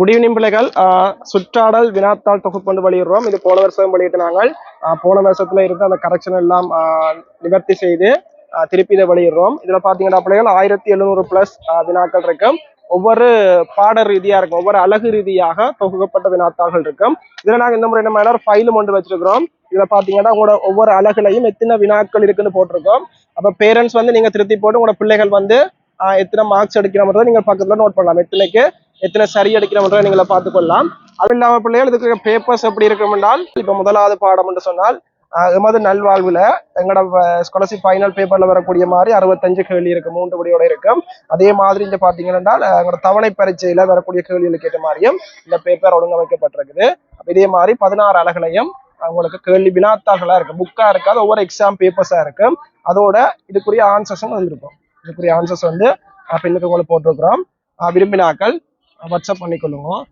Good evening பிள்ளைகள். சுற்றாடல் வினாத்தாள் தொகுப்பு கொண்டு வெளியிடுறோம். இது போன வருஷம் வெளியிட்டு நாங்கள். போன வருஷத்துல இருந்த அந்த கரெக்ஷன் எல்லாம் நிவர்த்தி செய்து திருப்பி இதை வெளியிடுறோம். இதுல பாத்தீங்கன்னா பிள்ளைகள் ஆயிரத்தி எழுநூறு பிளஸ் வினாக்கள் இருக்கும். ஒவ்வொரு பாட ரீதியா இருக்கும். ஒவ்வொரு அழகு ரீதியாக தொகுக்கப்பட்ட வினாத்தாள்கள் இருக்கும். இதுல நாங்க இந்த முறை என்ன மாதிரி ஃபைலும் ஒன்று வச்சிருக்கிறோம். இதுல பாத்தீங்கன்னா உங்களோட ஒவ்வொரு அழகுலையும் எத்தனை வினாக்கள் இருக்குன்னு போட்டிருக்கோம். அப்ப பேரண்ட்ஸ் வந்து நீங்க திருத்தி போட்டு உங்களோட பிள்ளைகள் வந்து எத்தனை மார்க்ஸ் எடுக்கிற மாதிரி நீங்க பக்கத்துல நோட் பண்ணலாம். எத்தனைக்கு? எத்தனை சரி அடிக்கிறோம்ன்ற நீங்கள பார்த்துக்கொள்ளலாம். அது இல்லாம பிள்ளைகள் இதுக்கு பேப்பர்ஸ் எப்படி இருக்கும் என்றால் இப்ப முதலாவது பாடம் என்று சொன்னால் எமது நல்வாழ்வுல எங்களோட ஸ்காலர்ஷிப் ஃபைனல் பேப்பர்ல வரக்கூடிய மாதிரி அறுபத்தஞ்சு கேள்வி இருக்கு மூன்று படியோட இருக்கும் அதே மாதிரி இங்க பாத்தீங்கன்னா எங்களோட தவணை பரீட்சையில வரக்கூடிய கேள்விகளுக்கு ஏற்ற மாதிரியும் இந்த பேப்பர் ஒழுங்கமைக்கப்பட்டிருக்குது. இதே மாதிரி பதினாறு அலகுலையும் உங்களுக்கு கேள்வி வினாத்தாள்களா இருக்கு புக்கா இருக்காது ஒவ்வொரு எக்ஸாம் பேப்பர்ஸா இருக்கும் அதோட இதுக்குரிய ஆன்சர்ஸும் வந்திருக்கும் இதுக்குரிய ஆன்சர்ஸ் வந்து பின்னுக்கு உங்களுக்கு போட்டிருக்கிறோம். விரும்பினாக்கள் வாட்ஸ்அப் பண்ணிக்கொள்ளுங்க